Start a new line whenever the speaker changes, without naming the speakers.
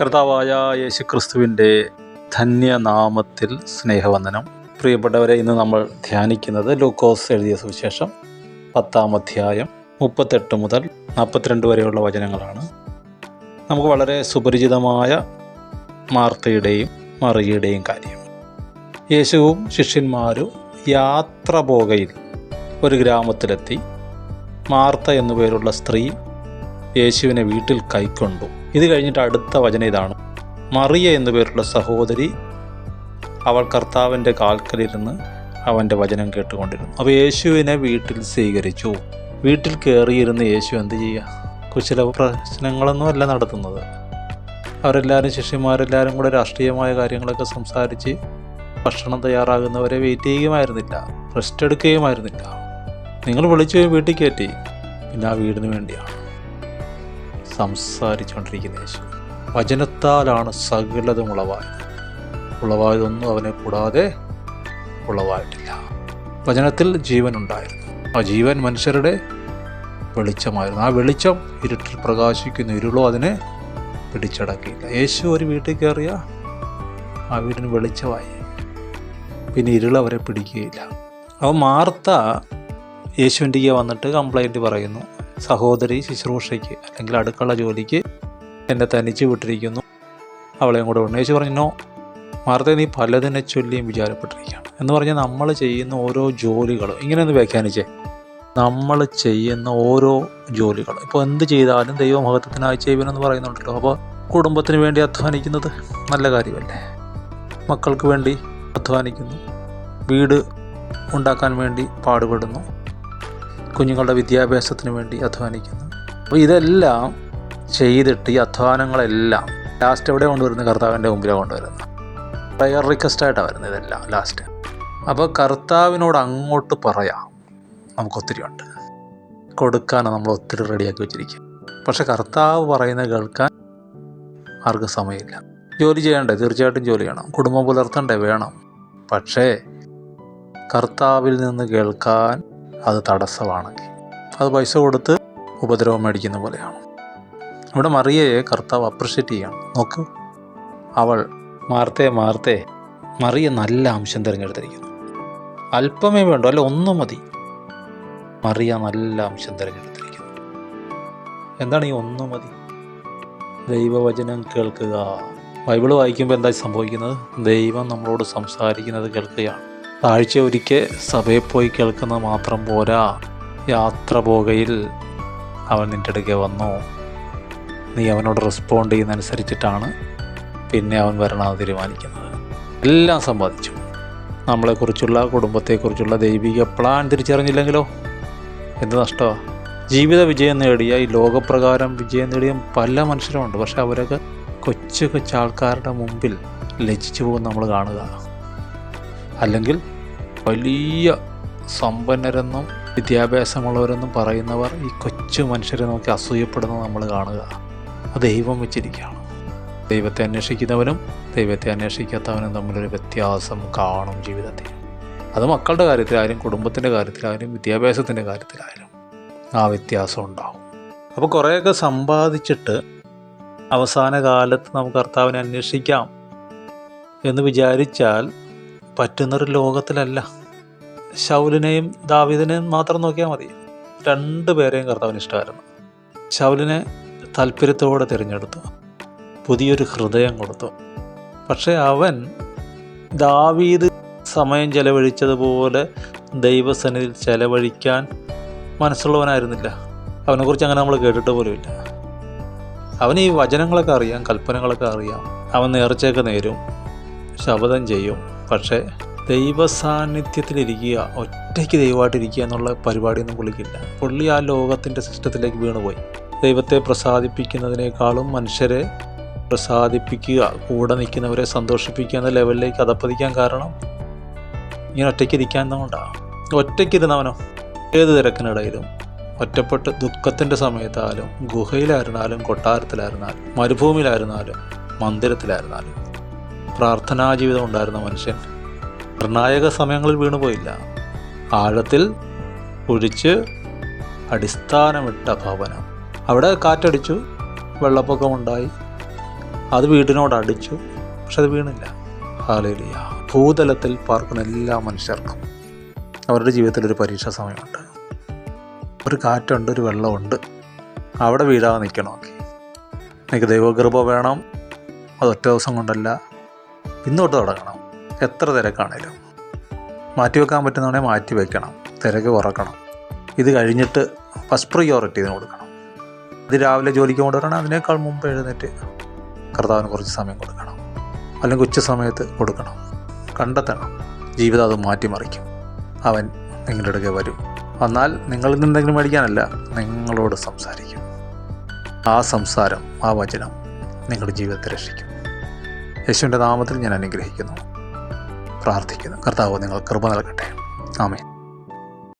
കർത്താവായ യേശുക്രിസ്തുവിന്റെ ധന്യനാമത്തിൽ സ്നേഹവന്ദനം. പ്രിയപ്പെട്ടവരെ ഇന്ന് നമ്മൾ ധ്യാനിക്കുന്നത് ലൂക്കോസ് എഴുതിയ സുവിശേഷം പത്താം അധ്യായം മുപ്പത്തെട്ട് മുതൽ നാൽപ്പത്തിരണ്ട് വരെയുള്ള വചനങ്ങളാണ്. നമുക്ക് വളരെ സുപരിചിതമായ മാർത്തയുടെയും മറിയയുടെയും കാര്യം. യേശുവും ശിഷ്യന്മാരും യാത്ര പോകയിൽ ഒരു ഗ്രാമത്തിലെത്തി. മാർത്ത എന്നു പേരുള്ള സ്ത്രീ യേശുവിനെ വീട്ടിൽ കൈക്കൊണ്ടു. ഇത് കഴിഞ്ഞിട്ട് അടുത്ത വചന ഇതാണ്. മറിയ എന്നു പേരുള്ള സഹോദരി അവൾ കർത്താവിന്റെ കാൽക്കലിരുന്ന് അവന്റെ വചനം കേട്ടുകൊണ്ടിരുന്നു. അപ്പോൾ യേശുവിനെ വീട്ടിൽ സ്വീകരിച്ചു. വീട്ടിൽ കയറിയിരുന്ന് യേശു എന്ത് ചെയ്യുക? കുശല പ്രശ്നങ്ങളൊന്നും അല്ല നടത്തുന്നത്. അവരെല്ലാവരും ശിഷ്യന്മാരെല്ലാവരും കൂടെ രാഷ്ട്രീയമായ കാര്യങ്ങളൊക്കെ സംസാരിച്ച് ഭക്ഷണം തയ്യാറാകുന്നവരെ വെയിറ്റ് ചെയ്യുമായിരുന്നില്ല. റെസ്റ്റ് എടുക്കുകയുമായിരുന്നില്ല. നിങ്ങൾ വിളിച്ചു വീട്ടിൽ കയറ്റി. പിന്നെ ആ വീടിന് വേണ്ടിയാണ്. സംസാരിച്ചുകൊണ്ടിരിക്കുന്ന യേശു. വചനത്താലാണ് സകലതും ഉളവായത് ഉളവായതൊന്നും അവനെ കൂടാതെ ഉളവായിട്ടില്ല. വചനത്തിൽ ജീവൻ ഉണ്ടായിരുന്നു ആ ജീവൻ മനുഷ്യരുടെ വെളിച്ചമായിരുന്നു. ആ വെളിച്ചം ഇരുട്ടിൽ പ്രകാശിക്കുന്ന ഇരുളോ അതിനെ പിടിച്ചടക്കിയില്ല. യേശു ഒരു വീട്ടിൽ കയറിയ ആ വീടിന് വെളിച്ചമായി. പിന്നെ ഇരുൾ അവരെ പിടിക്കുകയില്ല. അപ്പോൾ മാർത്ത യേശുവിന്റെ വന്നിട്ട് കംപ്ലൈന്റ് പറയുന്നു. സഹോദരി ശുശ്രൂഷയ്ക്ക് അല്ലെങ്കിൽ അടുക്കള ജോലിക്ക് എന്നെ തനിച്ച് വിട്ടിരിക്കുന്നു. അവളെയും കൂടെ ഉണ്ണേച്ച് പറഞ്ഞോ നോ മാർത്തെ നീ പലതിനെ ചൊല്ലിയും വിചാരപ്പെട്ടിരിക്കുകയാണ്. എന്ന് പറഞ്ഞാൽ നമ്മൾ ചെയ്യുന്ന ഓരോ ജോലികളും ഇങ്ങനെയൊന്ന് വ്യാഖ്യാനിച്ചേ. നമ്മൾ ചെയ്യുന്ന ഓരോ ജോലികൾ ഇപ്പോൾ എന്ത് ചെയ്താലും ദൈവമഹത്വത്തിനായി ചെയ്യുവനെന്ന് പറയുന്നുണ്ടല്ലോ. അപ്പോൾ കുടുംബത്തിന് വേണ്ടി അധ്വാനിക്കുന്നത് നല്ല കാര്യമല്ലേ? മക്കൾക്ക് വേണ്ടി അധ്വാനിക്കുന്നു. വീട് ഉണ്ടാക്കാൻ വേണ്ടി പാടുപെടുന്നു. കുഞ്ഞുങ്ങളുടെ വിദ്യാഭ്യാസത്തിന് വേണ്ടി അധ്വാനിക്കുന്നു. അപ്പോൾ ഇതെല്ലാം ചെയ്തിട്ട് ഈ അധ്വാനങ്ങളെല്ലാം ലാസ്റ്റ് എവിടെ കൊണ്ടുവരുന്നത് കർത്താവിന്റെ മുമ്പിലാണ് കൊണ്ടുവരുന്നത്. പ്രയർ റിക്വസ്റ്റായിട്ടാണ് വരുന്നത് ഇതെല്ലാം ലാസ്റ്റ് അപ്പോൾ കർത്താവിനോട് അങ്ങോട്ട് പറയാം. നമുക്കൊത്തിരി ഉണ്ട്. കൊടുക്കാനാണ് നമ്മൾ ഒത്തിരി റെഡിയാക്കി വെച്ചിരിക്കും പക്ഷെ കർത്താവ് പറയുന്നത് കേൾക്കാൻ ആർക്കും സമയമില്ല. ജോലി ചെയ്യണ്ടേ? തീർച്ചയായിട്ടും ജോലി ചെയ്യണം. കുടുംബം പുലർത്തണ്ടേ? വേണം. പക്ഷേ കർത്താവിൽ നിന്ന് കേൾക്കാൻ അത് തടസ്സമാണെങ്കിൽ അത് പൈസ കൊടുത്ത് ഉപദ്രവം മേടിക്കുന്ന പോലെയാണ്. ഇവിടെ മറിയയെ കർത്താവ് അപ്രിഷ്യേറ്റ് ചെയ്യണം. നോക്ക്. അവൾ മാർത്തേ മാർത്തേ മറിയ നല്ല അംശം തിരഞ്ഞെടുത്തിരിക്കുന്നു. അല്പമേ വേണ്ടോ അല്ല ഒന്നും മതി. മറിയ നല്ല അംശം തിരഞ്ഞെടുത്തിരിക്കുന്നു. എന്താണ് ഈ ഒന്നും മതി? ദൈവവചനം കേൾക്കുക. ബൈബിൾ വായിക്കുമ്പോൾ എന്താ സംഭവിക്കുന്നത്? ദൈവം നമ്മളോട് സംസാരിക്കുന്നത് കേൾക്കുകയാണ്. ആഴ്ച ഒരിക്കൽ സഭയിൽ പോയി കേൾക്കുന്ന മാത്രം പോരാ. യാത്ര പോകയിൽ അവൻ നിന്റെ അടുക്കെ വന്നു. നീ അവനോട് റെസ്പോണ്ട് ചെയ്യുന്നതനുസരിച്ചിട്ടാണ് പിന്നെ അവൻ വരണമെന്ന് തീരുമാനിക്കുന്നത്. എല്ലാം സമ്പാദിച്ചു നമ്മളെക്കുറിച്ചുള്ള കുടുംബത്തെക്കുറിച്ചുള്ള ദൈവിക പ്ലാൻ തിരിച്ചറിഞ്ഞില്ലെങ്കിലോ? എന്ത് നഷ്ടമാണ് ജീവിത വിജയം നേടിയ ഈ ലോകപ്രകാരം വിജയം നേടിയ പല മനുഷ്യരുമുണ്ട്. പക്ഷെ അവരൊക്കെ കൊച്ചു കൊച്ചു ആൾക്കാരുടെ മുമ്പിൽ ലജിച്ചു പോകും നമ്മൾ കാണുക. അല്ലെങ്കിൽ വലിയ സമ്പന്നരെന്നും വിദ്യാഭ്യാസമുള്ളവരെന്നും പറയുന്നവർ ഈ കൊച്ചു മനുഷ്യരെ നോക്കി അസൂയപ്പെടുന്നത് നമ്മൾ കാണുക. ദൈവം വെച്ചിരിക്കുകയാണ്. ദൈവത്തെ അന്വേഷിക്കുന്നവനും ദൈവത്തെ അന്വേഷിക്കാത്തവനും തമ്മിലൊരു വ്യത്യാസം കാണും ജീവിതത്തിൽ. അത് മക്കളുടെ കാര്യത്തിലായാലും കുടുംബത്തിന്റെ കാര്യത്തിലായാലും വിദ്യാഭ്യാസത്തിന്റെ കാര്യത്തിലായാലും ആ വ്യത്യാസം ഉണ്ടാകും അപ്പോൾ കുറേയൊക്കെ സമ്പാദിച്ചിട്ട് അവസാന കാലത്ത് നമുക്ക് കർത്താവിനെ അന്വേഷിക്കാം എന്ന് വിചാരിച്ചാൽ പറ്റുന്നൊരു ലോകത്തിലല്ല. ശൗലിനെയും ദാവിദിനെയും മാത്രം നോക്കിയാൽ മതി. രണ്ട് പേരെയും കർത്താവിന് ഇഷ്ടമായിരുന്നു. ശൗലിനെ താല്പര്യത്തോടെ തിരഞ്ഞെടുത്തു. പുതിയൊരു ഹൃദയം കൊടുത്തു. പക്ഷേ അവൻ ദാവീദ് സമയം ചെലവഴിച്ചതുപോലെ ദൈവസന്നിധിയിൽ ചെലവഴിക്കാൻ മനസ്സുള്ളവനായിരുന്നില്ല. അവനെക്കുറിച്ച് അങ്ങനെ നമ്മൾ കേട്ടിട്ട് പോലുമില്ല അവന് ഈ വചനങ്ങളൊക്കെ അറിയാം കൽപ്പനകളൊക്കെ അറിയാം. അവൻ നേർച്ചയൊക്കെ നേരും ശപഥം ചെയ്യും. പക്ഷേ ദൈവ സാന്നിധ്യത്തിലിരിക്കുക ഒറ്റയ്ക്ക് ദൈവമായിട്ടിരിക്കുക എന്നുള്ള പരിപാടിയൊന്നും പുള്ളിക്കില്ല. പുള്ളി ആ ലോകത്തിന്റെ സിസ്റ്റത്തിലേക്ക് വീണുപോയി. ദൈവത്തെ പ്രസാദിപ്പിക്കുന്നതിനേക്കാളും മനുഷ്യരെ പ്രസാദിപ്പിക്കുക കൂടെ നിൽക്കുന്നവരെ സന്തോഷിപ്പിക്കുക എന്ന ലെവലിലേക്ക് അതപ്പതിക്കാൻ കാരണം ഇങ്ങനെ ഒറ്റയ്ക്ക് ഇരിക്കാന്നതുകൊണ്ടാണ് ഒറ്റയ്ക്കിരുന്നവനോ ഏത് തിരക്കിനിടയിലും. ഒറ്റപ്പെട്ട് ദുഃഖത്തിന്റെ സമയത്തായാലും ഗുഹയിലായിരുന്നാലും കൊട്ടാരത്തിലായിരുന്നാലും മരുഭൂമിയിലായിരുന്നാലും മന്ദിരത്തിലായിരുന്നാലും പ്രാർത്ഥനാ ജീവിതം ഉണ്ടായിരുന്ന മനുഷ്യൻ നിർണായക സമയങ്ങളിൽ വീണുപോയില്ല ആഴത്തിൽ കുഴിച്ച് അടിസ്ഥാനമിട്ട ഭവനം. അവിടെ കാറ്റടിച്ചു വെള്ളപ്പൊക്കമുണ്ടായി അത് വീടിനോട് അടിച്ചു പക്ഷെ അത് വീണില്ല. ഹാലേലിയ ഭൂതലത്തിൽ പാർക്കുന്ന എല്ലാ മനുഷ്യർക്കും അവരുടെ ജീവിതത്തിൽ ഒരു പരീക്ഷാ സമയമുണ്ട്. ഒരു കാറ്റുണ്ട് ഒരു വെള്ളമുണ്ട്. അവിടെ വീഴാതെ നിൽക്കണമെങ്കിൽ. എനിക്ക് ദൈവകൃപ വേണം. അത് ഒറ്റ ദിവസം കൊണ്ടല്ല. ഇന്നോട്ട് തുടങ്ങണം. എത്ര തിരക്കാണേലും. മാറ്റി വെക്കാൻ പറ്റുന്നതാണെങ്കിൽ മാറ്റി വെക്കണം തിരക്ക് കുറക്കണം. ഇത് കഴിഞ്ഞിട്ട് ഫസ്റ്റ് പ്രിയോറിറ്റി ഇതിന് കൊടുക്കണം. ഇത് രാവിലെ ജോലിക്ക് കൊണ്ടുവരണം അതിനേക്കാൾ മുമ്പ് എഴുന്നേറ്റ് കർത്താവിന് കുറച്ച് സമയം കൊടുക്കണം. അല്ലെങ്കിൽ ഉച്ച സമയത്ത് കൊടുക്കണം. കണ്ടെത്തണം. ജീവിതം അത് മാറ്റിമറിക്കും. അവൻ നിങ്ങളുടെ അടുക്കെ വരും. വന്നാൽ നിങ്ങളിൽ നിന്ന് എന്തെങ്കിലും മേടിക്കാനല്ല നിങ്ങളോട് സംസാരിക്കും. ആ സംസാരം ആ വചനം നിങ്ങളുടെ ജീവിതത്തെ രക്ഷിക്കും. യേശുവിന്റെ നാമത്തിൽ ഞാൻ അനുഗ്രഹിക്കുന്നു. പ്രാർത്ഥിക്കുന്നു. കർത്താവ് നിങ്ങൾ കൃപ നൽകട്ടെ. ആമേ